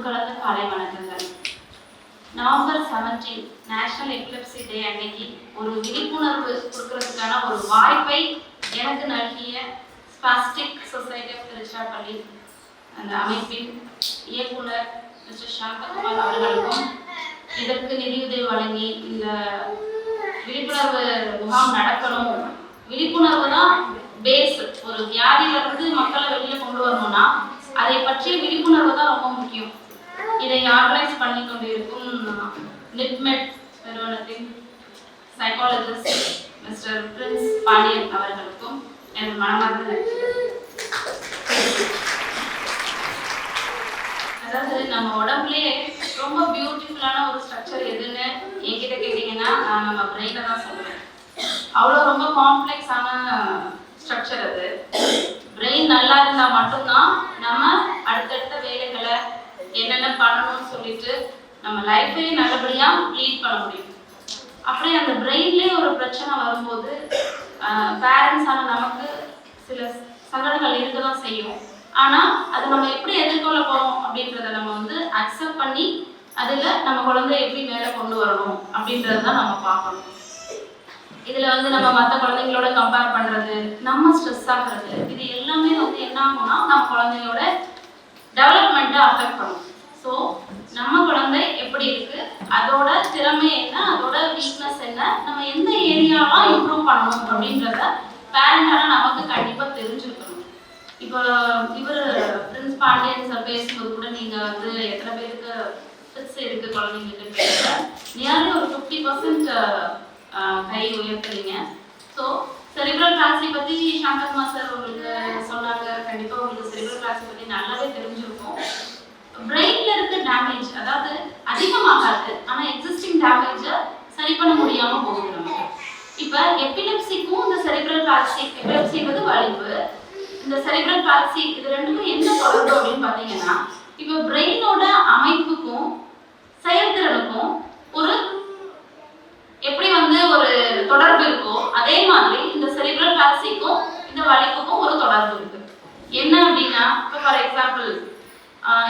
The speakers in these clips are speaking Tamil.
அன்பு கலந்த காலை வணக்கங்கள். November seventeen national epilepsy day அன்னைக்கு ஒரு விழிப்புணர்வு கொடுக்கறதுக்கான ஒரு வாய்ப்பை எனக்கு நல்கிய ஸ்பாஸ்டிக் சொசைட்டி ஆஃப் திருச்சிராப்பள்ளி அந்த அமைப்பின் இயக்குனர் மிஸ்டர் சாந்தகுமார் அவர்களுக்கும் இதற்கு நிதியுதவி வழங்கி இந்த விழிப்புணர்வு முகாம் நடக்கணும். விழிப்புணர்வு தான் பேஸ் ஒரு வியாதியிலிருந்து மக்களை வெளியில கொண்டு வரணும்னா அதை பற்றிய விழிப்புணர்வு தான் ரொம்ப முக்கியம். இதை ஆர்கனைஸ் பண்ணி கொண்டிருக்கும் நிட்மெட் நிறுவனத்தின் சைக்காலஜிஸ்ட் மிஸ்டர் பிரின்ஸ் பாண்டியன் அவர்களுக்கும் என் மனமார்ந்த அதாவது நம்ம உடம்புலயே ரொம்ப பியூட்டிஃபுல்லான ஒரு ஸ்ட்ரக்சர் எதுன்னு என்கிட்ட கேட்டீங்கன்னா நான் நம்ம பிரெயினை தான் சொல்லுவேன் அவ்வளோ ரொம்ப காம்ப்ளெக்ஸான ஸ்ட்ரக்சர் அது. பிரெயின் நல்லா இருந்தால் மட்டும்தான் நம்ம அடுத்தடுத்த என்னென்ன பண்ணணும்னு சொல்லிட்டு நம்ம லைஃப்பையும் நல்லபடியாக லீட் பண்ண முடியும். அப்படியே அந்த பிரெயின்லேயே ஒரு பிரச்சனை வரும்போது பேரண்ட்ஸான நமக்கு சில சங்கடங்கள் இருக்க தான் செய்யும். ஆனால் அது நம்ம எப்படி எதிர்கொள்ள போகிறோம் அப்படின்றத நம்ம வந்து அக்செப்ட் பண்ணி அதில் நம்ம குழந்தை எப்படி மேலே கொண்டு வரணும் அப்படின்றத தான் நம்ம பார்க்கணும். இதில் வந்து நம்ம மற்ற குழந்தைங்களோட கம்பேர் பண்ணுறது நம்ம ஸ்ட்ரெஸ் ஆகுறது இது எல்லாமே வந்து என்ன ஆகும்னா நம்ம குழந்தையோட அஃபெக்ட் பண்ணும். ஸோ நம்ம குழந்தை எப்படி இருக்கு? அதோட திறமை என்ன? அதோட வீக்னஸ் என்ன? நம்ம எந்த ஏரியாலாம் இம்ப்ரூவ் பண்ணணும் அப்படின்றத பேரண்டான நமக்கு கண்டிப்பாக தெரிஞ்சிருக்கணும். இப்போ இவர் பிரின்ஸ் பாண்டியன் சார் பேசும்போது கூட நீங்கள் வந்து எத்தனை பேருக்கு ஃபிட்ஸ் இருக்கு குழந்தைங்களுக்கு நியர்லி ஒரு ஃபிஃப்டி பர்சன்ட் கை உயர்த்துறீங்க. ஸோ செரிப்ரல் பிளாசி பற்றி சாந்தகுமா சார் உங்களுக்கு சொன்னாங்க. கண்டிப்பாக உங்களுக்கு செரிப்ரல் பிளாசி பற்றி நல்லாவே தெரிஞ்சிருக்கும். பிரெயின்ல இருக்க டேமேஜ் அதாவது அதிகமாகாது ஆனா எக்ஸிஸ்டிங் டேமேஜை சரி பண்ண முடியாம போகுது நமக்கு. இப்ப எபிலெப்சிக்கும் இந்த செரிப்ரல் பால்சி எபிலெப்சி என்பது வலிப்பு. இந்த செரிப்ரல் பால்சி இது ரெண்டுக்கும் என்ன தொடர்பு அப்படின்னு பாத்தீங்கன்னா இப்ப பிரெயினோட அமைப்புக்கும் செயல்திறனுக்கும் ஒரு எப்படி வந்து ஒரு தொடர்பு இருக்கோ அதே மாதிரி இந்த செரிப்ரல் பால்சிக்கும் இந்த வலிப்புக்கும் ஒரு தொடர்பு இருக்கு. என்ன அப்படின்னா இப்போ ஃபார் எக்ஸாம்பிள்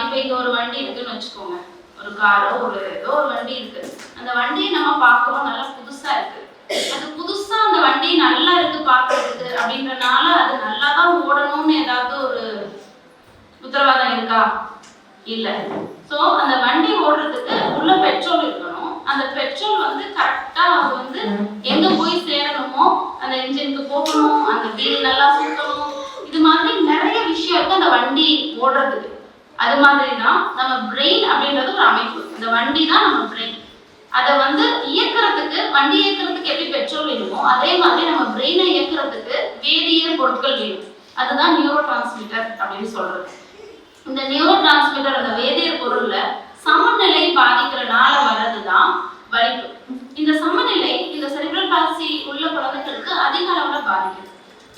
இப்போ இங்க ஒரு வண்டி இருக்குன்னு வச்சுக்கோங்க. ஒரு காரோ ஒரு ஏதோ ஒரு வண்டி இருக்கு. அந்த வண்டியை நம்ம பார்க்குறோம் நல்லா புதுசா இருக்கு. அது புதுசா அந்த வண்டி நல்லா இருக்கு பார்க்கிறதுக்கு அப்படின்றனால அது நல்லா தான் ஓடணும்னு ஏதாவது ஒரு உத்தரவாதம் இருக்கா? இல்ல. சோ அந்த வண்டி ஓடுறதுக்கு உள்ள பெட்ரோல் இருக்கணும். அந்த பெட்ரோல் வந்து கரெக்டா அது வந்து எங்க போய் சேரணுமோ அந்த இன்ஜினுக்கு போகணும் அந்த வீல் நல்லா சுத்தணும். இது மாதிரி நிறைய விஷயம் இருக்கு அந்த வண்டி ஓடுறதுக்கு. அது மாதிரி தான் நம்ம பிரெயின் அப்படின்றது ஒரு அமைப்பு. இந்த வண்டி தான் நம்ம பிரெயின் அதை வந்து இயக்கிறதுக்கு வண்டி இயக்கிறதுக்கு எப்படி பெட்ரோல் வேணுமோ அதே மாதிரி நம்ம பிரெயினை இயக்குறதுக்கு வேதியியல் பொருட்கள் வேணும். அதுதான் நியூரோ டிரான்ஸ்மிட்டர் அப்படின்னு சொல்றது. இந்த நியூரோ டிரான்ஸ்மிட்டர் அந்த வேதியியல் பொருள்ல சமநிலை பாதிக்கிறனால வர்றதுதான் வலிப்பு. இந்த சமநிலை இந்த செரிபிரல் பால்சி உள்ள குழந்தைகளுக்கு அதிக அளவுல பாதிக்குது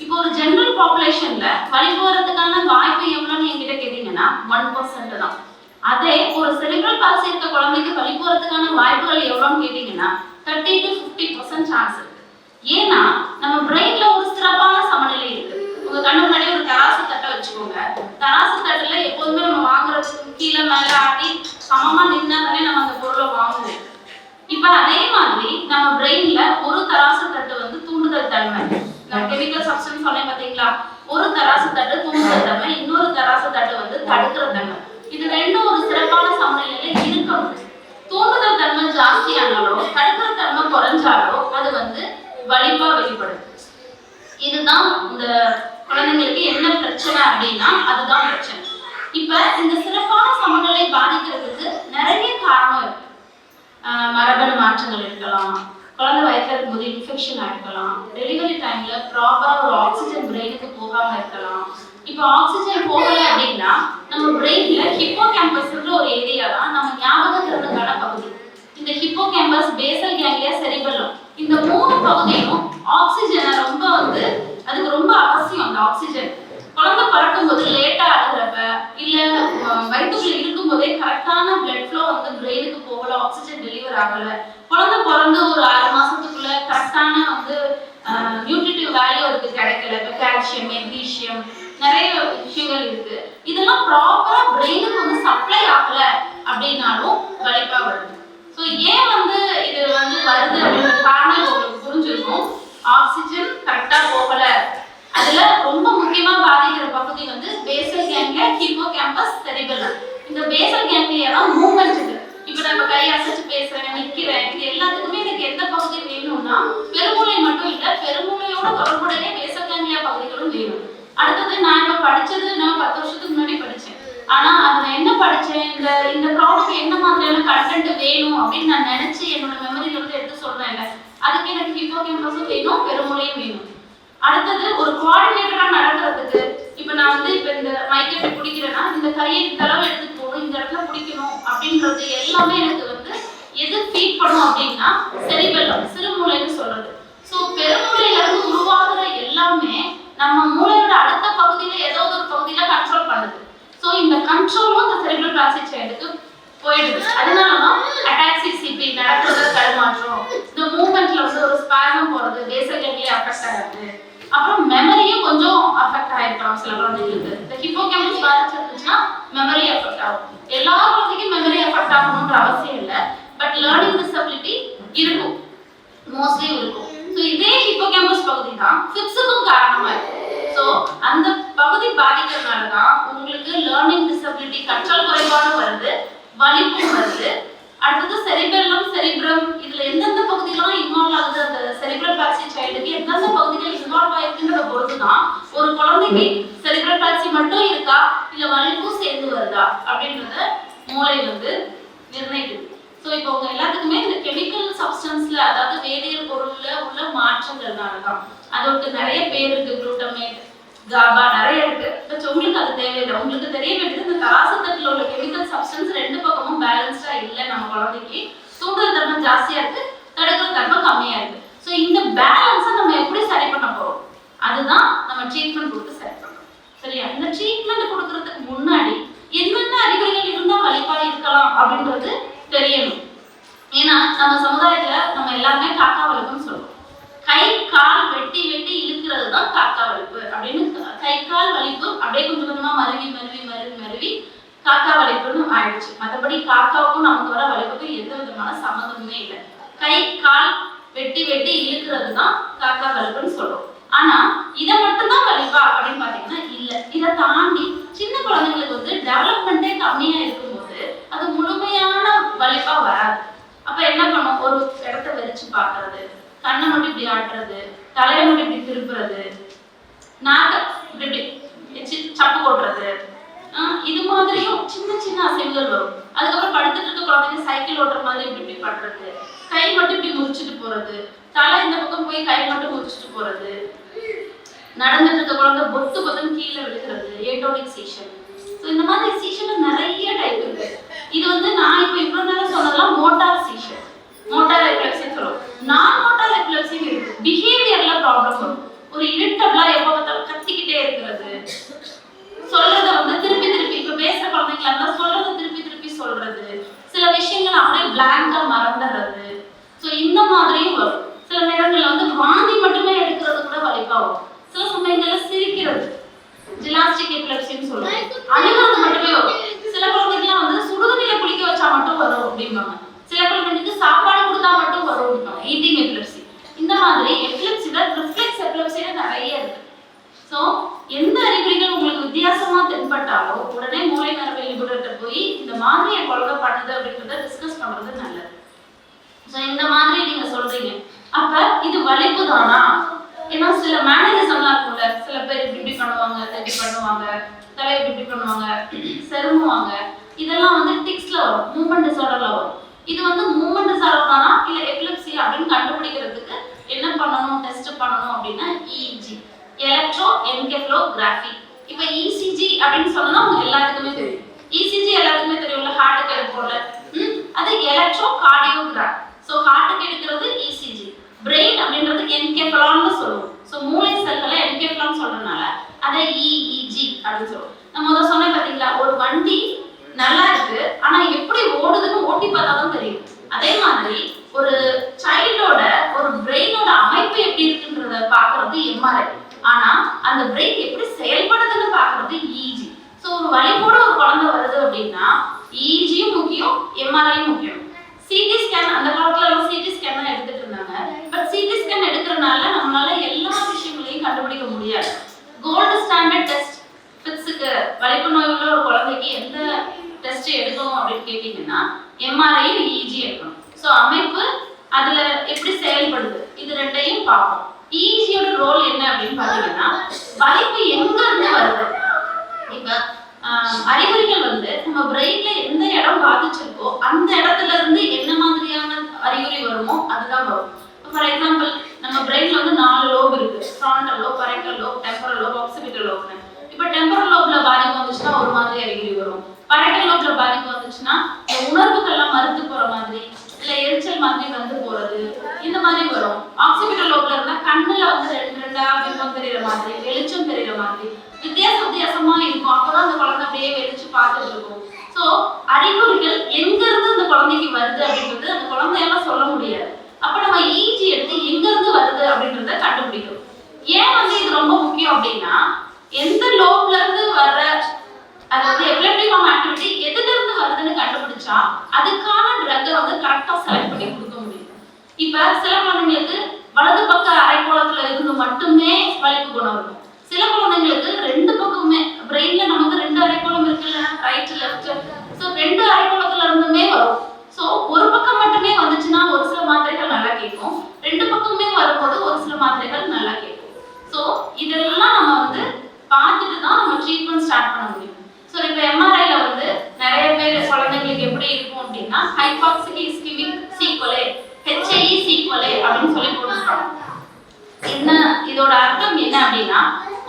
இப்போ ஒரு ஜென்ரல் பாப்புலேஷன்ல வழி போறதுக்கான வாய்ப்பு எவ்வளோன்னு என்கிட்ட கேட்டீங்கன்னா ஒன் பர்சன்ட் தான். அதே ஒரு செரிப்ரல் பால்சி இருக்க குழந்தைக்கு வழி போறதுக்கான வாய்ப்புகள் எவ்வளோன்னு கேட்டீங்கன்னா thirty to fifty percent chance இருக்கு. ஏன்னா நம்ம பிரெயின்ல ஒரு சிறப்பான சமநிலை இருக்கு. உங்க கண்ணு முன்னாடி ஒரு தராசு தட்டை வச்சுக்கோங்க. தராசு தட்டுல எப்போதுமே நம்ம வாங்குறதுக்கு கீழே மேல ஆடி சமமா நின்னா தானே நம்ம அந்த பொருளை வாங்குவோம். இப்ப அதே மாதிரி நம்ம பிரெயின்ல ஒரு தராசு தட்டு வந்து தூண்டுதல் தன்மை. கெமிக்கல் சப்ஸ்டன்ஸ் சொன்னேன் பாத்தீங்களா? ஒரு தராசு தட்டு தூண்டுதல் தன்மை. இன்னொரு தராசு தட்டு வந்து தடுக்கிற தன்மை. இது ரெண்டும் ஒரு சிறப்பான சமநிலையில இருக்கணும். தூண்டுதல் தன்மை ஜாஸ்தியானாலோ தடுக்கிற தன்மை குறைஞ்சாலோ அது வந்து வலிப்பா வெளிப்படும். இதுதான் இந்த குழந்தைங்களுக்கு என்ன பிரச்சனை அப்படின்னா அதுதான் பிரச்சனை. இப்ப இந்த சிறப்பான சமநிலை பாதிக்கிறதுக்கு நிறைய காரணம் இருக்கு. ஆஹ் மரபணு மாற்றங்கள் இருக்கலாம் குழந்தை வயசுல இருக்கும்போது இன்ஃபெக்ஷன் ஆயிருக்கலாம். டெலிவரி டைம்ல ப்ராப்பரா ஒரு ஆக்சிஜன் பிரெயினுக்கு போகாம இருக்கலாம். இப்போ ஆக்சிஜன் போகல அப்படின்னா நம்ம பிரெயின்ல ஹிப்போ கேம்பஸ்ன்ற ஒரு ஏரியா தான் நம்ம ஞாபக திறனுக்கான பகுதி. இந்த hippocampus basal ganglia cerebellum இந்த மூணு பகுதியும் ஆக்சிஜனை ரொம்ப வந்து அதுக்கு ரொம்ப அவசியம் அந்த ஆக்சிஜன் குழந்தை பிறக்கும்போது லேட்டா அழுகிறப்ப இல்ல வயிற்றுக்குள்ள இருக்கும் இருக்கும்போதே கரெக்டான பிளட் ஃப்ளோ வந்து பிரெயினுக்கு போகல ஆக்சிஜன் டெலிவர் ஆகல. குழந்தை பிறந்து ஒரு ஆறு மாசத்துக்குள்ள கரெக்டான வந்து நியூட்ரிட்டிவ் வேல்யூ அதுக்கு கிடைக்கல. இப்போ கால்சியம் மெக்னீசியம் நிறைய விஷயங்கள் இருக்கு. இதெல்லாம் ப்ராப்பரா பிரெயினுக்கு வந்து சப்ளை ஆகல அப்படின்னாலும் வலிப்பா வருது ஸோ ஏன் வந்து இது வந்து வருது அப்படின்ற காரணம் உங்களுக்கு புரிஞ்சிருக்கும். ஆக்சிஜன் கரெக்டா போகல. அதுல ரொம்ப பகுதி வந்து basal ganglia hippocampus cerebellum இந்த பேசல் கேங்க்லியா தான் மூவ்மெண்ட் இருக்கு இப்போ நம்ம கை அசைச்சு பேசுறேன் நிக்கிறேன் இது எல்லாத்துக்குமே எனக்கு எந்த பகுதி வேணும்னா பெருமூளை மட்டும் இல்ல பெருமூளையோட தொடர்புடைய பேசல் கேங்க்லியா பகுதிகளும் வேணும். அடுத்தது நான் இப்ப படிச்சது நான் பத்து வருஷத்துக்கு முன்னாடி படிச்சேன். ஆனா அதுல என்ன படிச்சேன்? இந்த இந்த ப்ராடக்ட் என்ன மாதிரியான கண்டென்ட் வேணும் அப்படின்னு நான் நினைச்சு என்னோட மெமரியில இருந்து எடுத்து சொல்றேன் அதுக்கு எனக்கு ஹிப்போ கேம்பஸும் வேணும் பெருமூளையும் வேணும். அடுத்தது ஒரு கோஆர்டினேட்டரா நடக்கிறதுக்கு இப்ப நான் வந்து இப்ப இந்த மைக்கெட்டு பிடிக்கிறேன்னா இந்த கையை இந்த அளவு எடுத்துட்டு போகணும் இந்த இடத்துல பிடிக்கணும் அப்படின்றது எல்லாமே எனக்கு வந்து எது ஃபீட் பண்ணும் அப்படின்னா செரிபெல்லம் சிறுமூளைன்னு சொல்றது. ஸோ பெருமூளையில இருந்து உருவாகிற எல்லாமே நம்ம மூளையோட அடுத்த பகுதியில ஏதோ ஒரு பகுதியில கண்ட்ரோல் பண்ணுது. ஸோ இந்த கண்ட்ரோலும் இந்த செரிபிரல் பிளாஸ்டிக் சைடுக்கு போயிடுது. அதனாலதான் அட்டாக்சி சிபி நடக்கிறது தடுமாற்றம். இந்த மூமெண்ட்ல வந்து ஒரு ஸ்பாசம் போறது பேசகங்களே அஃபெக்ட் ஆகுது. அப்புறம் மெமரியும் கொஞ்சம் அஃபெக்ட் ஆயிருக்கலாம் சில குழந்தைங்களுக்கு. இந்த ஹிப்போ கேம்பஸ் பாதிச்சிருந்துச்சுன்னா மெமரி அஃபெக்ட் ஆகும். எல்லா குழந்தைக்கும் மெமரி அஃபெக்ட் ஆகணும்ன்ற அவசியம் இல்லை. பட் லேர்னிங் டிசபிலிட்டி இருக்கும். மோஸ்ட்லி இருக்கும். ஸோ இதே ஹிப்போ கேம்பஸ் பகுதி தான் ஃபிக்ஸுக்கும் காரணமா இருக்கும் ஸோ அந்த பகுதி பாதிக்கிறதுனால தான் உங்களுக்கு லேர்னிங் டிசபிலிட்டி கற்றல் குறைபாடும் வருது வலிப்பும் வருது. அடுத்தது செரிபெல்லம் செரிப்ரம் இதுல எந்தெந்த பகுதியெல்லாம் இன்வால்வ் ஆகுது? அந்த செரிப்ரல் பாக்சி சைல்டுக்கு எந்தெந்த பகுதிகள் இன்வால்வ் ஆயிருக்குன்றத பொறுத்து தான் ஒரு குழந்தைக்கு செரிப்ரல் பாக்சி மட்டும் இருக்கா? இல்ல வலிப்பும் சேர்ந்து வருதா? அப்படின்றத மூளை வந்து நிர்ணயிக்குது. ஸோ இப்போ உங்க எல்லாத்துக்குமே இந்த கெமிக்கல் சப்ஸ்டன்ஸ்ல அதாவது வேதியியல் பொருள்ல உள்ள மாற்றங்கள்னால தான் அதோட நிறைய பேர் இருக்கு குளூட்டமேட் காபா இல்லை உங்களுக்கு தெரிய வேண்டியது இந்த தராசத்தட்டில் உள்ள கெமிக்கல் சப்ஸ்டன்ஸ் ரெண்டு பக்கமும் பேலன்ஸ்டா இல்லை நம்ம குழந்தைக்கு. தூண்டுற தன்மை ஜாஸ்தியா இருக்கு தடுக்கிற தன்மை கம்மியா இருக்கு. ஸோ இந்த பேலன்ஸை நம்ம எப்படி சரி பண்ண போறோம்? அதுதான் நம்ம ட்ரீட்மெண்ட் கொடுத்து சரி பண்ணணும் சரியா? இந்த ட்ரீட்மெண்ட் கொடுக்கறதுக்கு முன்னாடி என்னென்ன அறிகுறிகள் இருந்தா வலிப்பா இருக்கலாம் அப்படின்றது தெரியணும். ஏன்னா நம்ம சமுதாயத்துல நம்ம எல்லாருமே காக்கா வலிப்புன்னு சொல்றோம். கை கால் வெட்டி வெட்டி இழுக்கிறது தான் காக்கா வலிப்பு அப்படின்னு க- கை கால் வலிப்பு அப்படியே கொஞ்சம் கொஞ்சமா மருவி மருவி மருவி மருவி காக்கா வளைப்புன்னு ஆயிடுச்சு. மற்றபடி காக்காவுக்கும் நமக்கு வர வளைப்புக்கும் எந்த விதமான சம்மந்தமுமே இல்லை. கை கால் வெட்டி வெட்டி இழுக்கிறது தான் காக்கா வளைப்புன்னு சொல்றோம். ஆனா இதை மட்டும்தான் வலிப்பா அப்படின்னு பாத்தீங்கன்னா இல்ல. இதை தாண்டி சின்ன குழந்தைங்களுக்கு வந்து டெவலப்மெண்டே கம்மியா இருக்கும்போது அது முழுமையான வலிப்பா வராது. அப்ப என்ன பண்ணும்? ஒரு இடத்த வெறிச்சு பாக்குறது கண்ணை மட்டும் இப்படி ஆட்டுறது தலையை மட்டும் இப்படி திருப்புறது நாக்க இப்படி இப்படி சப்பு போடுறது இது மாதிரியும் சின்ன சின்ன அசைவுகள் வரும். அதுக்கப்புறம் படுத்துட்டு இருக்க குழந்தைங்க சைக்கிள் ஓட்டுற மாதிரி இப்படி இப்படி பண்றது கை மட்டும் இப்படி முறிச்சிட்டு போறது. தலை இந்த பக்கம் போய் கை மட்டும் முறிச்சிட்டு போறது. நடந்துட்டு இருக்க குழந்தை பொத்து பொத்துன்னு கீழே விழுகிறது. ஏட்டோனிக் சீஷன் ஸோ இந்த மாதிரி சீஷன்ல நிறைய டைப் இருக்கு. இது வந்து நான் இப்போ இவ்வளவு நேரம் சொன்னதெல்லாம் மோட்டார் சீஷன் மோட்டார் எபிலெப்சின்னு சொல்லுவோம். நான் மோட்டார் எபிலெப்சி இருக்கு. பிஹேவியர்ல ப்ராப்ளம் வரும். ஒரு இரிட்டபிளா எப்போ பார்த்தாலும் கத்திக்கிட்டே இருக்கிறது. சொல்றத வந்து திருப்பி திருப்பி இப்ப பேசுற குழந்தைங்களா இருந்தா சொல்றத திருப்பி திருப்பி சொல்றது. சில விஷயங்கள் அப்படியே பிளாங்கா மறந்துடுறது. ஸோ இந்த மாதிரியும் வரும். சில நேரங்கள்ல வந்து வாந்தி மட்டுமே எடுக்கிறது கூட வலிப்பாகும் சில சமயங்கள்ல சிரிக்கிறது. ஜிலாஸ்டிக் எபிலெப்சின்னு சொல்லுவோம். அழுகிறது மட்டுமே வரும். சில குழந்தைங்கலாம் வந்து சுடுதண்ணில குளிக்க வச்சா மட்டும் வரும் அப்படிம்பாங்க. சில குழந்தைங்களுக்கு சாப்பாடு கொடுத்தா மட்டும் வரும் அப்படிம்பாங்க. ஈட்டிங் எபிலெப்சி இந்த மாதிரி எபிலெப்சில ரிஃப்ளெக்ஸ் எபிலெப்சில நிறைய இருக்கு. ஸோ எந்த அறிகுறிகள் உங்களுக்கு வித்தியாசமா தென்பட்டாலோ உடனே மூளை நரம்பு நிபுணர்கிட்ட போய் இந்த மாதிரி என் குழந்தை பண்ணுது அப்படின்றத டிஸ்கஸ் பண்றது நல்லது. ஸோ இந்த மாதிரி நீங்க சொல்றீங்க. அப்ப இது வலிப்பு தானா? ஏன்னா சில மேனரிசம்லாம் இருக்கும்ல. சில பேர் இப்படி இப்படி பண்ணுவாங்க இப்படி பண்ணுவாங்க தலை இப்படி இப்படி பண்ணுவாங்க செருமுவாங்க. இதெல்லாம் வந்து டிக்ஸ்ல வரும் மூமெண்ட் டிசார்டர்ல வரும். இது வந்து மூமெண்ட் டிசார்டர் தானா? இல்ல எபிலெப்சி அப்படின்னு கண்டுபிடிக்கிறதுக்கு என்ன பண்ணணும் டெஸ்ட் பண்ணணும் அப்படின்னா இஜி இஇஜி எலக்ட்ரோ என்கெஃப்லோகிராஃபி. இப்போ இசிஜி அப்படின்னு சொன்னா உங்களுக்கு எல்லாத்துக்குமே தெரியும். இசிஜி எல்லாத்துக்குமே தெரியும்ல ஹார்ட்டுக்கு எடுப்போம்ல ம்? அது எலக்ட்ரோ கார்டியோகிராஃப் ஸோ ஹார்ட்டுக்கு எடுக்கிறது இசிஜி பிரெயின் அப்படின்றது என்கெஃபலான்னு சொல்லுவோம். ஸோ மூளை செல்களை என்கெஃபலான் சொல்றதுனால அதை இஇஜி அப்படின்னு சொல்லுவோம். நான் முதல்ல சொன்னேன் பாத்தீங்களா ஒரு வண்டி நல்லா இருக்கு ஆனா எப்படி ஓடுதுன்னு ஓட்டி பார்த்தா தான் தெரியும். அதே மாதிரி ஒரு சைல்டோட ஒரு பிரெயினோட அமைப்பு எப்படி இருக்குன்றத பாக்குறது எம்ஆர்ஐ ஆனா அந்த பிரெயின் எப்படி செயல்படுதுன்னு பாக்குறது ஈஜி ஸோ ஒரு வலிப்போட ஒரு குழந்தை வருது அப்படின்னா ஈஜியும் முக்கியம் எம்ஆர்ஐயும் முக்கியம். சிடி ஸ்கேன் அந்த காலத்துல எல்லாம் சிடி ஸ்கேன் தான் எடுத்துட்டு இருந்தாங்க. பட் சிடி ஸ்கேன் எடுக்கிறனால நம்மளால எல்லா விஷயங்களையும் கண்டுபிடிக்க முடியாது. கோல்டு ஸ்டாண்டர்ட் டெஸ்ட் ஃபிட்ஸுக்கு வலிப்பு நோய் உள்ள ஒரு குழந்தைக்கு எந்த டெஸ்ட் எடுக்கணும் அப்படின்னு கேட்டீங்கன்னா எம்ஆர்ஐ இஜி எடுக்கணும். ஸோ அமைப்பு அதுல எப்படி செயல்படுது? இது ரெண்டையும் பார்ப்போம். இஜியோட ரோல் என்ன அப்படின்னு பாத்தீங்கன்னா வலிப்பு எங்க இருந்து வருது? இப்ப அறிகுறிகள் வந்து நம்ம பிரெயின்ல எந்த இடம் பாதிச்சிருக்கோ அந்த இடத்துல இருந்து என்ன மாதிரியான அறிகுறி வருமோ அதுதான் வரும். ஃபார் எக்ஸாம்பிள் நம்ம பிரெயின்ல வந்து நாலு லோப் இருக்கு. Frontal lobe parietal lobe temporal lobe occipital லோப்னு இப்போ டெம்பரல் லோப்ல பாதிப்பு வந்துச்சுன்னா ஒரு மாதிரி அறிகுறி வரும். பரெண்டல் லோப்ல பாதிப்பு வந்துச்சுன்னா உணர்வுகள்லாம் மறுத்து போற மாதிரி இல்ல எரிச்சல் மாதிரி வந்து போறது இந்த மாதிரி வரும். ஆக்சிபிட்டல் லோப்ல இருந்தா கண்ணுல வந்து ரெண்டு ரெண்டா பிம்பம் தெரியற மாதிரி வெளிச்சம் தெரியற மாதிரி வித்தியாச வித்தியாசமா இருக்கும். அப்பதான் அந்த குழந்தை அப்படியே வெளிச்சு பார்த்துட்டு இருக்கும். சோ அறிகுறிகள் எங்க இருந்து அந்த குழந்தைக்கு வருது அப்படின்றது அந்த குழந்தையெல்லாம் சொல்ல முடியாது அப்ப நம்ம ஈஜி எடுத்து எங்க இருந்து வருது அப்படின்றத கண்டுபிடிக்கணும் ஏன் வந்து இது ரொம்ப முக்கியம் அப்படின்னா எந்த லோப்ல இருந்து வர்ற அதாவது எபிலெப்டிகம் ஆக்டிவிட்டி எதுல இருந்து வருதுன்னு கண்டுபிடிச்சா அதுக்கான ட்ரக்கை வந்து கரெக்டா செலக்ட் பண்ணி கொடுக்க முடியும் இப்ப சில குழந்தைங்களுக்கு வலது பக்க அரைக்கோளத்துல இருந்து மட்டுமே வலிப்பு குணம் இருக்கும் சில குழந்தைங்களுக்கு ரெண்டு பக்கமுமே பிரெயின்ல நமக்கு ரெண்டு அரைக்கோளம் இருக்குல்ல ரைட் லெஃப்ட் ஸோ ரெண்டு அரைக்கோளத்துல இருந்துமே வரும் ஸோ ஒரு பக்கம் மட்டுமே வந்துச்சுன்னா ஒரு சில மாத்திரைகள் நல்லா கேட்கும் ரெண்டு பக்கமுமே வரும்போது ஒரு சில மாத்திரைகள் நல்லா கேட்கும் ஸோ இதெல்லாம் நம்ம வந்து பார்த்துட்டு தான் நம்ம ட்ரீட்மெண்ட் ஸ்டார்ட் பண்ண முடியும் ஸோ இப்போ எம்ஆர்ஐல வந்து நிறைய பேர் குழந்தைங்களுக்கு எப்படி இருக்கும் அப்படின்னா ஹைபாக்சிக் இஸ்கிமிக் சீக்வலே ஹெச்ஐஇ சீக்வலே அப்படின்னு சொல்லி போட்டுருக்காங்க என்ன இதோட அர்த்தம் என்ன அப்படின்னா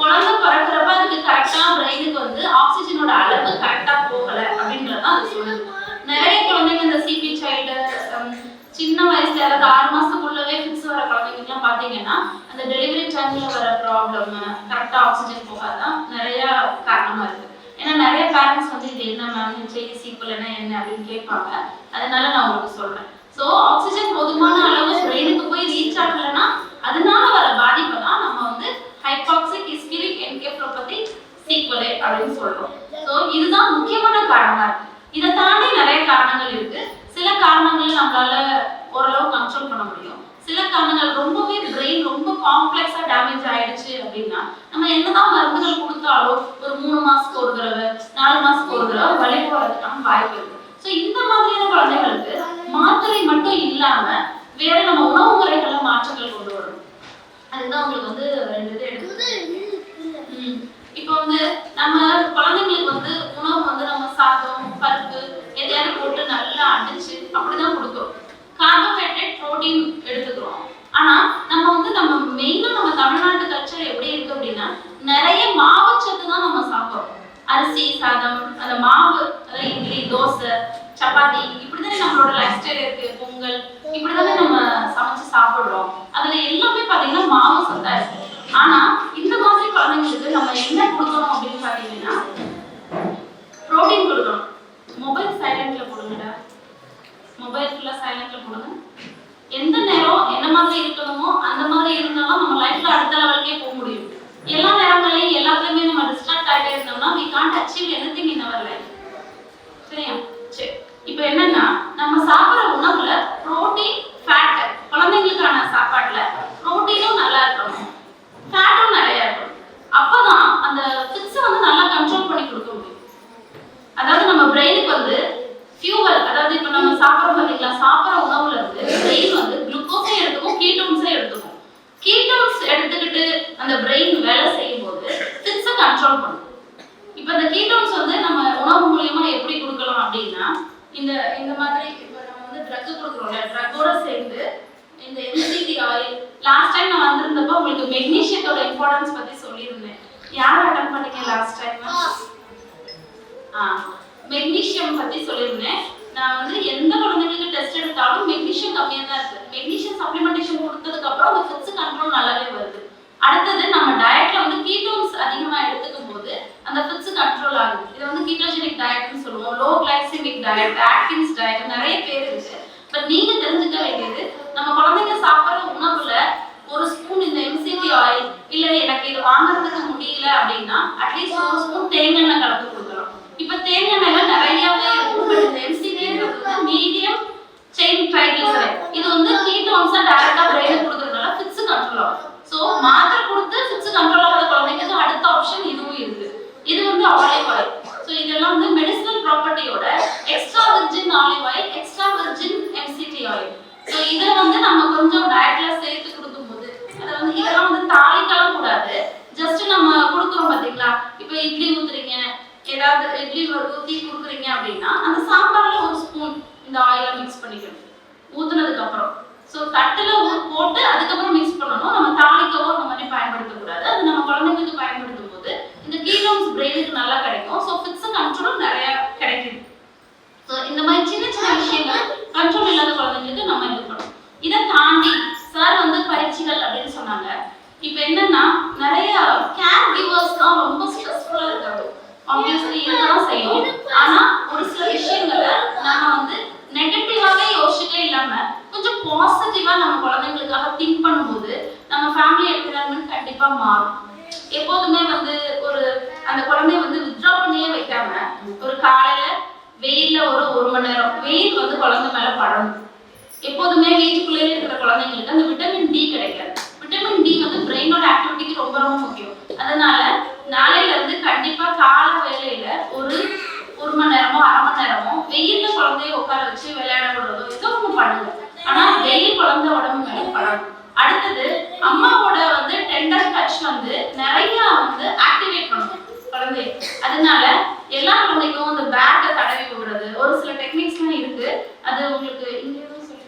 குழந்தை பிறக்கிறப்ப அதுக்கு கரெக்டா பிரெயினுக்கு வந்து ஆக்சிஜனோட அளவு கரெக்டா போகல அப்படின்றத அது சொல்லுது. நிறைய குழந்தைங்க இந்த சிபி சைல்டு um, சின்ன வயசுல அதாவது ஆறு மாசத்துக்குள்ளவே ஃபிக்ஸ் வர குழந்தைங்கலாம் பாத்தீங்கன்னா அந்த டெலிவரி டைம்ல வர ப்ராப்ளம் கரெக்டா ஆக்சிஜன் போகாதான் நிறைய காரணமா இருக்கு. ஏன்னா நிறைய பேரண்ட்ஸ் வந்து இது என்ன மேம் செய்தி சீக்குவல்னா என்ன அப்படின்னு கேட்பாங்க. அதனால நான் உங்களுக்கு சொல்றேன். ஸோ ஆக்சிஜன் போதுமான அளவு பிரெயினுக்கு போய் ரீச் ஆகலைன்னா அதனால வர பாதிப்பை தான் நம்ம வந்து ஹைபாக்சிக் இஸ்கிரிக் என்கெஃப்ரோபதி சீக்வலே அப்படின்னு சொல்றோம். ஸோ இதுதான் முக்கியமான காரணமா. இருக்கு இதை தாண்டி நிறைய காரணங்கள் இருக்கு. சில காரணங்கள் நம்மளால ஓரளவு கண்ட்ரோல் பண்ண முடியும். சில காரணங்கள் ரொம்பவே பிரெயின் ரொம்ப காம்ப்ளெக்ஸா டேமேஜ் ஆயிடுச்சு அப்படின்னா நம்ம என்னதான் மருந்துகள் கொடுத்தாலும் ஒரு மூணு மாசத்துக்கு ஒரு தடவை நாலு மாசத்துக்கு ஒரு தடவை வலி போறதுக்கான வாய்ப்பு இருக்கு. ஸோ இந்த மாதிரியான குழந்தைகளுக்கு மாத்திரை மட்டும் இல்லாம வேற நம்ம உணவு முறைகள்ல மாற்றங்கள் கொண்டு அதுதான் உங்களுக்கு வந்து ரெண்டு இது எடுத்து ம். இப்போ வந்து நம்ம குழந்தைங்களுக்கு வந்து உணவு வந்து நம்ம சாதம் பருப்பு எதையாவது போட்டு நல்லா அடிச்சு அப்படிதான் கொடுக்குறோம். கார்போஹைட்ரேட் புரோட்டீன் எடுத்துக்கிறோம். ஆனா நம்ம வந்து நம்ம மெயினா நம்ம தமிழ்நாட்டு கல்ச்சர் எப்படி இருக்கு அப்படின்னா நிறைய மாவுச்சத்து தான் நம்ம சாப்பிடுறோம். அரிசி சாதம் அந்த மாவு இட்லி தோசை சப்பாத்தி இப்படிதானே நம்மளோட லைஃப் ஸ்டைல் இருக்கு பொங்கல் இப்படிதானே நம்ம சமைச்சு சாப்பிடுறோம் அதுல எல்லாமே பாத்தீங்கன்னா மாவு சத்தா இருக்கு ஆனா இந்த மாதிரி குழந்தைங்களுக்கு நம்ம என்ன கொடுக்கணும் அப்படின்னு பாத்தீங்கன்னா புரோட்டீன் கொடுக்கணும் மொபைல் சைலண்ட்ல போடுங்கடா மொபைல் ஃபுல்லா சைலண்ட்ல போடுங்க எந்த நேரம் என்ன மாதிரி இருக்கணுமோ அந்த மாதிரி இருந்தாலும் நம்ம லைஃப்ல அடுத்த லெவலுக்கே போக முடியும் எல்லா நேரங்களையும் எல்லாத்துலயுமே நம்ம டிஸ்ட்ராக்ட் ஆகிட்டே இருந்தோம்னா we can't achieve anything in our life சரியா சரி இப்போ என்னன்னா நம்ம சாப்பிடுற உணவுல புரோட்டீன் ஃபேட் குழந்தைங்களுக்கான சாப்பாட்டுல புரோட்டீனும் நல்லா இருக்கணும் ஃபேட்டும் நிறைய இருக்கணும் அப்பதான் அந்த ஃபிக்ஸை வந்து நல்லா கண்ட்ரோல் பண்ணி கொடுக்க முடியும் அதாவது நம்ம பிரெயினுக்கு வந்து ஃபியூவல் அதாவது இப்போ நம்ம சாப்பிட்றோம் பார்த்தீங்களா சாப்பிட்ற உணவுல இருந்து பிரெயின் வந்து குளுக்கோஸை எடுத்துக்கும் கீட்டோன்ஸை எடுத்துக்கும். கீட்டோன்ஸ் எடுத்துக்கிட்டு அந்த பிரெயின் வேலை செய்யும் போது ஃபிக்ஸை கண்ட்ரோல் பண்ணும். இப்போ இந்த கீட்டோன்ஸ் வந்து நம்ம உணவு மூலியமா எப்படி கொடுக்கலாம் அப்படின்னா இந்த இந்த மாதிரி இப்போ நம்ம வந்து ட்ரக் கொடுக்குறோம்ல ட்ரக்கோட சேர்ந்து இந்த என்சிடி ஆயில் லாஸ்ட் டைம் நான் வந்திருந்தப்போ உங்களுக்கு மெக்னீஷியத்தோட இம்பார்ட்டன்ஸ் பத்தி சொல்லியிருந்தேன். யார் அட்டன் பண்ணீங்க லாஸ்ட் டைம் மெக்னீஷியம் பத்தி சொல்லியிருந்தேன். நான் வந்து எந்த குழந்தைங்களுக்கு டெஸ்ட் எடுத்தாலும் மெக்னீஷியம் கம்மியாக தான் இருக்கு. மெக்னீஷியம் சப்ளிமெண்டேஷன் கொடுத்ததுக்கு அப்புறம் அந்த ஃபிட்ஸ் கண்ட்ரோல் நல்லாவே வருது. அடுத்தது நம்ம டயட்ல வந்து கீட்டோன்ஸ் அதிகமாக எடுத்துக்கும் போது அந்த ஃபிட்ஸ் கண்ட்ரோல் ஆகுது. இது வந்து கீட்டோஜெனிக் டயட்னு சொல்லுவோம். Low glycemic diet Atkins diet நிறைய பேர் இருக்கு. பட் நீங்க தெரிஞ்சுக்க வேண்டியது நம்ம குழந்தைங்க சாப்பிட்ற உணவுல ஒரு ஸ்பூன் இந்த எம்சிடி ஆயில் இல்ல எனக்கு இது வாங்குறதுக்கு முடியல அப்படின்னா அட்லீஸ்ட் ஒரு ஸ்பூன் தேங்காய் எண்ணெய் கலந்து இப்ப தேங்காய் எண்ணெய்ல நிறையவே மீடியம் செயின் ட்ரைகிளிசரைட் இது வந்து கீட்டோன்ஸா டைரக்டா பிரெயினுக்கு கொடுக்கறதுனால ஃபிட்ஸ் கண்ட்ரோல் ஆகும். ஸோ மாத்திரை கொடுத்து ஃபிட்ஸ் கண்ட்ரோல் ஆகாத குழந்தைங்களுக்கு அடுத்த ஆப்ஷன் இதுவும் இருக்கு. இது வந்து ஆலிவ் ஆயில் ஸோ இதெல்லாம் வந்து medicinal ப்ராப்பர்ட்டியோட extra virgin olive oil extra virgin MCT oil so இதை வந்து நம்ம கொஞ்சம் டயட்ல சேர்த்து கொடுக்கும்போது அதை வந்து இதெல்லாம் வந்து தாளிக்கலாம் கூடாது. ஜஸ்ட் நம்ம கொடுக்குறோம் பார்த்தீங்களா இப்போ இட்லி ஊத்துறீங்க ஏதாவது இட்லி ஊற்றி கொடுக்குறீங்க அப்படின்னா அந்த சாம்பாரில் ஒரு ஸ்பூன் இந்த ஆயிலை மிக்ஸ் பண்ணிக்கணும். ஊற்றுனதுக்கு அப்புறம். ஸோ தட்டில் போட்டு அதுக்கப்புறம் மிக்ஸ் பண்ணணும். நம்ம தாளிக்கவோ அந்த மாதிரி பயன்படுத்தக்கூடாது. அது நம்ம குழந்தைங்களுக்கு பயன்படுத்தும் போது இந்த கீலோன்ஸ் பிரெயினுக்கு நல்லா கிடைக்கும். ஸோ ஃபிக்ஸும் கண்ட்ரோலும் நிறைய கிடைக்குது. ஸோ இந்த மாதிரி சின்ன சின்ன விஷயங்கள் கண்ட்ரோல் இல்லாத குழந்தைங்களுக்கு நம்ம இது பண்ணணும். இதை தாண்டி சார் வந்து பயிற்சிகள் அப்படின்னு சொன்னாங்க. இப்போ என்னன்னா நிறைய கேர் கிவர்ஸ் தான் ரொம்ப ஸ்ட்ரெஸ்ஃபுல்லாக இருக்காங்க. ஆப்வியஸ்லி இருக்கதான் செய்யும். ஆனா ஒரு சில விஷயங்களை நம்ம வந்து நெகட்டிவாவே யோசிச்சுட்டே இல்லாம கொஞ்சம் பாசிட்டிவா நம்ம குழந்தைங்களுக்காக திங்க் பண்ணும்போது நம்ம ஃபேமிலி என்விரான்மெண்ட் கண்டிப்பா மாறும். எப்போதுமே வந்து ஒரு அந்த குழந்தைய வந்து வித்ட்ரா பண்ணியே வைக்காம ஒரு காலையில வெயில்ல ஒரு ஒரு மணி நேரம் வெயில் வந்து குழந்தை மேல படணும். எப்போதுமே வீட்டுக்குள்ளே இருக்கிற குழந்தைங்களுக்கு அந்த விட்டமின் டி கிடைக்காது. விட்டமின் டி வந்து பிரெயினோட ஆக்டிவிட்டிக்கு ரொம்ப ரொம்ப முக்கியம். அதனால நாளையில இருந்து கண்டிப்பா கால வேலையில ஒரு ஒரு மணி நேரமோ அரை மணி நேரமோ வெயில்ல குழந்தைய உட்கார வச்சு விளையாட விடுறதோ ஏதோ ஒண்ணு பண்ணுங்க. ஆனா வெயில் குழந்தை உடம்பு மேல படணும் அடுத்தது அம்மாவோட வந்து டெண்டர் டச் வந்து நிறைய வந்து ஆக்டிவேட் பண்ணும் குழந்தை அதனால எல்லா குழந்தைக்கும் அந்த பேக்கை தடவி விடுறது ஒரு சில டெக்னிக்ஸ்லாம் இருக்கு. அது உங்களுக்கு இங்க சொல்லி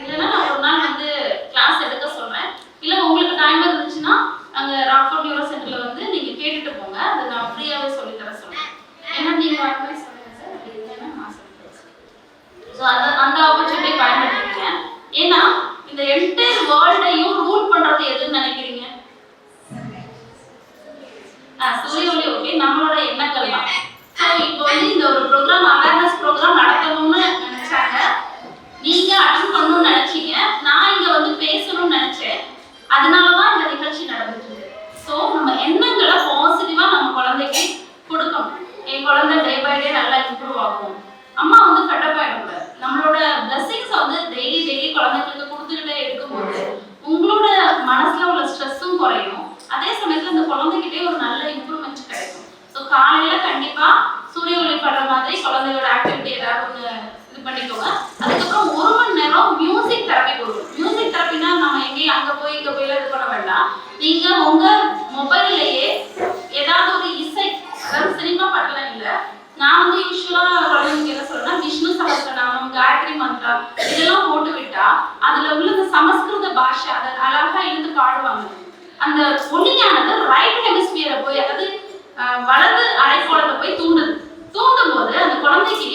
இல்லைன்னா நான் ஒரு நாள் வந்து கிளாஸ் எடுக்க சொல்றேன். இல்ல உங்களுக்கு டைம் இருந்துச்சுன்னா அங்கே ராக்ஃபோர்ட் நியூரோ சென்டரில் வந்து நீங்கள் கேட்டுட்டு போங்க. அதை நான் ஃப்ரீயாகவே சொல்லித்தர தர சொல்றேன் ஏன்னா நீங்க வர மாதிரி சொல்லுங்க சார் அப்படி இல்லைன்னா நான் சொல்லி தரேன் ஸோ அந்த அந்த ஆப்பர்ச்சுனிட்டி பயன்படுத்திக்கங்க ஏன்னா இந்த என்டையர் வேர்ல்டையும் ரூல் பண்றது எதுன்னு நினைக்கிறீங்க ஆ சூரிய ஒளி ஓகே நம்மளோட எண்ணங்கள் தான் ஸோ இப்போ வந்து இந்த ஒரு ப்ரோக்ராம் அவேர்னஸ் ப்ரோக்ராம் நடத்தணும்னு நினைச்சாங்க நீங்க அட்டன் பண்ணணும்னு நினைச்சீங்க நான் இங்க வந்து பேசணும்னு நினைச்சேன் அதனால தான் இந்த நிகழ்ச்சி நடந்துட்டு ஸோ நம்ம எண்ணங்களை பாசிட்டிவா நம்ம குழந்தைக்கு கொடுக்கணும் என் குழந்தை டே பை டே நல்லா இம்ப்ரூவ் ஆகும் அம்மா வந்து ஃபெட்டப் ஆயிடக்கூடாது நம்மளோட பிளெஸிங்ஸ் வந்து டெய்லி டெய்லி குழந்தைங்களுக்கு கொடுத்துக்கிட்டே இருக்கும்போது உங்களோட மனசுல உள்ள ஸ்ட்ரெஸ்ஸும் குறையும் அதே சமயத்துல அந்த குழந்தைகிட்டே ஒரு நல்ல இம்ப்ரூவ்மெண்ட் கிடைக்கும் ஸோ காலையில கண்டிப்பா சூரிய ஒளி படுற மாதிரி குழந்தையோட ஆக்டிவிட்டி ஏதாவது ஒன்று இது பண்ணிக்கோங்க. அதுக்கப்புறம் ஒரு மணி நேரம் மியூசிக் தெரப்பி கொடுக்கும் மியூசிக் தெரப்பினா நம்ம எங்கேயும் அங்க போய் இங்க போய் இது பண்ண வேண்டாம். நீங்க உங்க மொபைல்லையே ஏதாவது ஒரு இசை அதாவது சினிமா பாட்டுலாம் இல்ல. நான் வந்து யூஸ்வலா குழந்தைங்க என்ன சொல்றேன்னா விஷ்ணு சகஸ்ரநாமம் காயத்ரி மந்த்ரா இதெல்லாம் போட்டு விட்டா அதுல உள்ள இந்த சமஸ்கிருத பாஷை அதை அழகா இருந்து பாடுவாங்க. அந்த ஒளியானது ரைட் ஹெமிஸ்பியரை போய் அதாவது வலது அரைக்கோளத்தை போய் தூண்டுது தூண்டும் போது அந்த குழந்தைக்கு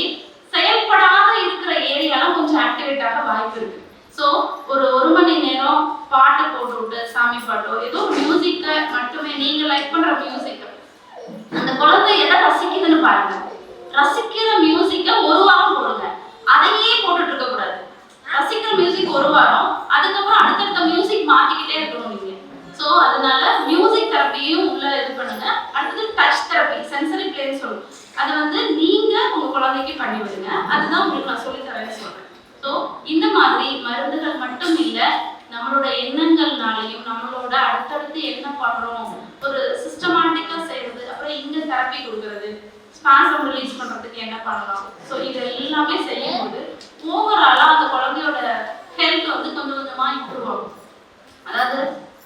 செயல்படாத இருக்கிற ஏரியாலாம் கொஞ்சம் ஆக்டிவேட் ஆக வாய்ப்பு இருக்கு. ஸோ ஒரு ஒரு மணி நேரம் பாட்டு போட்டு விட்டு சாமி பாட்டோ ஏதோ ஒரு மியூசிக்கை மட்டுமே நீங்க லைக் பண்ற மியூசிக்கை அந்த குழந்தை எதை ரசிக்குதுன்னு பாருங்க. ரசிக்கிற மியூசிக்கை ஒரு வாரம் போடுங்க. அதையே போட்டுட்டு இருக்க கூடாது. ரசிக்கிற மியூசிக் ஒரு வாரம் அதுக்கப்புறம் அடுத்தடுத்த மியூசிக் மாத்திக்கிட்டே இருக்கணும் நீங்க. ஸோ அதனால மியூசிக் தெரப்பியும் உள்ள இது பண்ணுங்க. அடுத்தது டச் தெரப்பி சென்சரி பிளேன்னு சொல்லுவோம் அதை வந்து நீங்க உங்க குழந்தைக்கு பண்ணி விடுங்க. அதுதான் உங்களுக்கு நான் சொல்லி தரேன்னு சொல்றேன். ஸோ இந்த மாதிரி மருந்துகள் மட்டும் இல்லை நம்மளோட எண்ணங்கள்னாலையும் நம்மளோட அடுத்தடுத்து என்ன பண்றோம் ஒரு சிஸ்டமேட்டிக்கா செய்யறது அப்புறம் இங்க தெரப்பி கொடுக்கறது ஸ்பாசம் ரிலீஸ் பண்றதுக்கு என்ன பண்ணலாம். ஸோ இது எல்லாமே செய்யும்போது ஓவராலா அந்த குழந்தையோட ஹெல்த் வந்து கொஞ்சம் கொஞ்சமா இம்ப்ரூவ் ஆகும். அதாவது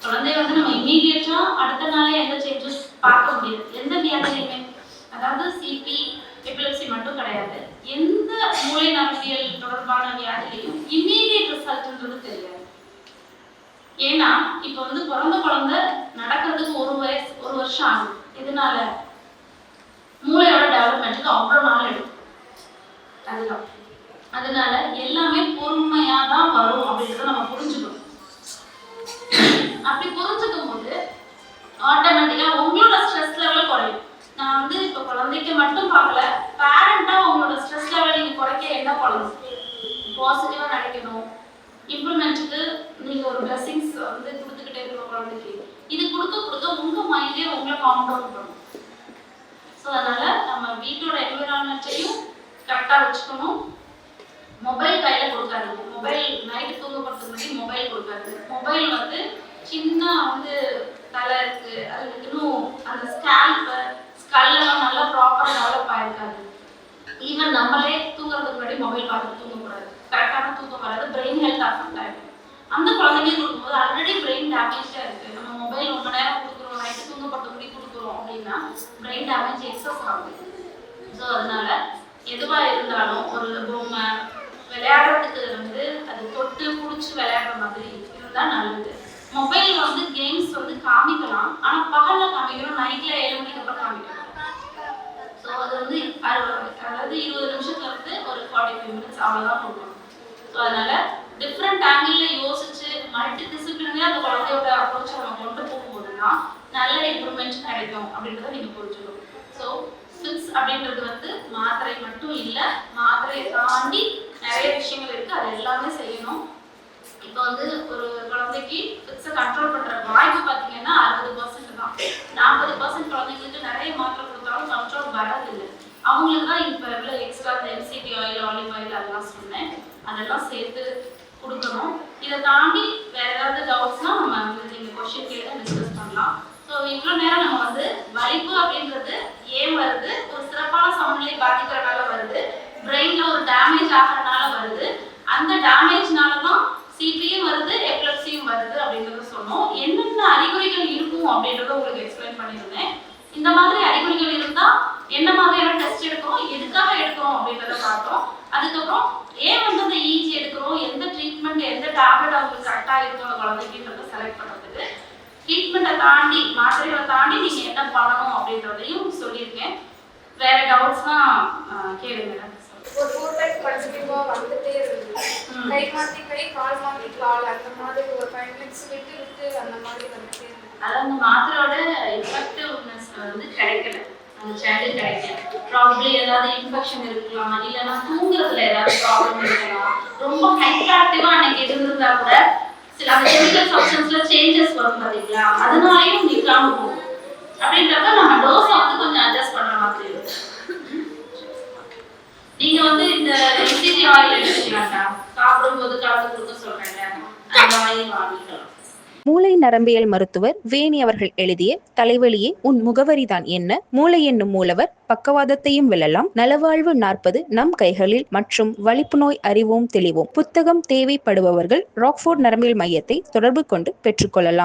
குழந்தைய வந்து நம்ம இமீடியட்டா அடுத்த நாளே எந்த சேஞ்சஸ் பார்க்க முடியாது. எந்த வியாதியிலுமே அதாவது சிபி எபிலப்சி மட்டும் கிடையாது. எந்த மூளை நரம்பியல் தொடர்பான வியாதிலையும் இமீடியட் ரிசல்ட்ன்றது தெரியாது. ஏன்னா இப்போ வந்து பிறந்த குழந்தை நடக்கிறதுக்கு ஒரு வயசு ஒரு வருஷம் ஆகும் இதனால மூளையோட டெவலப்மெண்ட்டுக்கு அவ்வளோ நாள் எடுக்கும். அதுதான். அதனால எல்லாமே பொறுமையா தான் வரும் அப்படின்றத நம்ம புரிஞ்சுக்கணும். அப்படி புரிஞ்சுக்கும் போது ஆட்டோமேட்டிக்கா உங்களோட ஸ்ட்ரெஸ் லெவல் குறையும். நான் வந்து இப்போ குழந்தைக்கு மட்டும் பார்க்கல பேரண்டா உங்களோட ஸ்ட்ரெஸ் லெவல் நீங்க குறைக்க என்ன பண்ணணும்? பாசிட்டிவா நினைக்கணும். இம்ப்ரூவ்மெண்ட்டுக்கு நீங்க ஒரு பிளஸிங்ஸ் வந்து கொடுத்துக்கிட்டே இருக்கணும் குழந்தைக்கு. இது கொடுக்க கொடுக்க உங்க மைண்டே உங்களை காம் டவுன் பண்ணும். ஸோ அதனால நம்ம வீட்டோட என்விரான்மெண்ட்டையும் கரெக்டாக வச்சுக்கணும். மொபைல் கையில் கொடுக்காதீங்க. மொபைல் நைட்டு தூங்க போகிறதுக்கு முன்னாடி மொபைல் கொடுக்காது மொபைல் வந்து சின்ன வந்து தலை இருக்கு. அது இன்னும் அந்த ஸ்கேல்ப் ஸ்கல்லெல்லாம் நல்லா ப்ராப்பராக டெவலப் ஆயிருக்காது. ஈவன் நம்மளே தூங்குறதுக்கு முன்னாடி மொபைல் பார்த்து தூங்கக்கூடாது. கரெக்டான தூக்கம் வராது. பிரெயின் ஹெல்த் அஃபெக்ட் ஆகிடும் அந்த குழந்தைங்க கொடுக்கும்போது ஆல்ரெடி பிரெயின் டேமேஜாக இருக்கு. நம்ம மொபைல் ரொம்ப நேரம் கொடுக்குறோம். நைட்டு தூங்கப்பட்டு முடி கொடுக்குறோம் அப்படின்னா பிரெயின் டேமேஜ் எக்ஸஸ் ஆகுது ஸோ அதனால எதுவாக இருந்தாலும் ஒரு பொம்மை விளையாடுறதுக்கு வந்து அது தொட்டு பிடிச்சி விளையாடுற மாதிரி இருந்தால் நல்லது. மொபைல் வந்து கேம்ஸ் வந்து காமிக்கலாம். ஆனா பகல்ல காமிக்கணும் நைட்ல ஏழு மணிக்கு அப்புறம் காமிக்கணும். ஸோ அது வந்து அதாவது இருபது நிமிஷத்துல இருந்து ஒரு ஃபார்ட்டி ஃபைவ் மினிட்ஸ் அவ்வளோதான் போடணும் ஸோ அதனால டிஃப்ரெண்ட் ஆங்கிளில் யோசிச்சு மல்டி டிசிப்ளினே அந்த குழந்தையோட அப்ரோச் நம்ம கொண்டு போகும்போதுன்னா நல்ல இம்ப்ரூவ்மெண்ட் கிடைக்கும் அப்படின்றத நீங்கள் புரிஞ்சுக்கணும். ஸோ ஃபிக்ஸ் அப்படின்றது வந்து மாத்திரை மட்டும் இல்லை மாத்திரையை தாண்டி நிறைய விஷயங்கள் இருக்கு. அது எல்லாமே செய்யணும். இப்போ வந்து ஒரு குழந்தைக்கு ஃபிக்ஸை கண்ட்ரோல் பண்ற வாய்ப்பு பார்த்தீங்கன்னா அறுபது பர்சன்ட் தான். நாற்பது பர்சன்ட் குழந்தைங்களுக்கு நிறைய மாத்திரை கொடுத்தாலும் கண்ட்ரோல் வரதில்லை. அவங்களுக்கு தான் இப்போ எவ்வளோ எக்ஸ்ட்ரா இந்த எம்சிடி ஆயில் ஆலிவ் ஆயில் அதெல்லாம் சொன்னேன். அதெல்லாம் சேர்த்து கொடுக்கணும். இதை தாண்டி வேற ஏதாவது டவுட்ஸ்னா நம்ம வந்து நீங்கள் கொஸ்டின் கேட்டு டிஸ்கஸ் பண்ணலாம். ஸோ இவ்வளோ நேரம் நம்ம வந்து வலிப்பு அப்படின்றது ஏன் வருது? ஒரு சிறப்பான சமநிலை பாதிக்கிறனால வருது. பிரெயினில் ஒரு டேமேஜ் ஆகிறனால வருது. அந்த டேமேஜ்னால தான் சிபியும் வருது எப்லப்சியும் வருது அப்படின்றத சொன்னோம். என்னென்ன அறிகுறிகள் இருக்கும் அப்படின்றத உங்களுக்கு எக்ஸ்பிளைன் பண்ணியிருந்தேன். இந்த மாதிரி அறிகுறிகள் இருந்தா என்ன மாதிரியான டெஸ்ட் எடுக்கிறோம் எதுக்காக எடுக்கிறோம் அப்படின்றத பார்த்தோம். அதுக்கப்புறம் ஏன் வந்து அந்த இஜி எடுக்கிறோம் எந்த ட்ரீட்மெண்ட் எந்த டேப்லெட் அவங்களுக்கு கரெக்டாக இருக்கும் அந்த குழந்தைக்குன்றத செலக்ட் பண்ணுறதுக்கு ட்ரீட்மெண்ட்டை தாண்டி மாத்திரைகளை தாண்டி நீங்கள் என்ன பண்ணணும் அப்படின்றதையும் சொல்லியிருக்கேன். வேற தான் கேளுங்க ஒரு ஃபோர் டைம் கண்டினியூவா வந்துட்டே இருந்தது. கை மாத்தி கை கால் மாத்தி கால் அந்த மாதிரி ஒரு ஃபைவ் மினிட்ஸ் விட்டு விட்டு அந்த மாதிரி வந்துட்டே இருந்தது. அதாவது அந்த மாத்திரையோட எஃபெக்டிவ்னஸ் வந்து கிடைக்கல. அந்த சைல்டு கிடைக்கல. ப்ராப்ளி ஏதாவது இன்ஃபெக்ஷன் இருக்கலாம் இல்லைன்னா தூங்குறதுல ஏதாவது ப்ராப்ளம் இருக்கலாம். ரொம்ப ஹைப்பர் ஆக்டிவா அன்னைக்கு இருந்திருந்தா கூட சில அந்த கெமிக்கல் சப்ஸ்டன்ஸ்ல சேஞ்சஸ் வரும் பாத்தீங்களா? அதனாலயும் நிற்காம போகும் அப்படின்றப்ப நம்ம டோஸை வந்து கொஞ்சம் அட்ஜஸ்ட் பண்ற மாதிரி இருக்கும் நீங்க வந்து இந்த எம்சிஜி ஆயில் எடுத்துக்கலாம்டா. சாப்பிடும்போது கலந்து கொடுக்க சொல்றேன் அந்த ஆயில் வாங்கிக்கலாம். மூளை நரம்பியல் மருத்துவர் வேணி அவர்கள் எழுதிய தலைவலியே உன் முகவரிதான் என்ன? மூளை என்னும் மூலவர் பக்கவாதத்தையும் வெல்லலாம். நலவாழ்வு நாற்பது நம் கைகளில் மற்றும் வலிப்பு நோய் அறிவோம் தெளிவோம். புத்தகம் தேவைப்படுபவர்கள் ராக்ஃபோர்ட் நரம்பியல் மையத்தை தொடர்பு கொண்டு பெற்றுக்கொள்ளலாம்.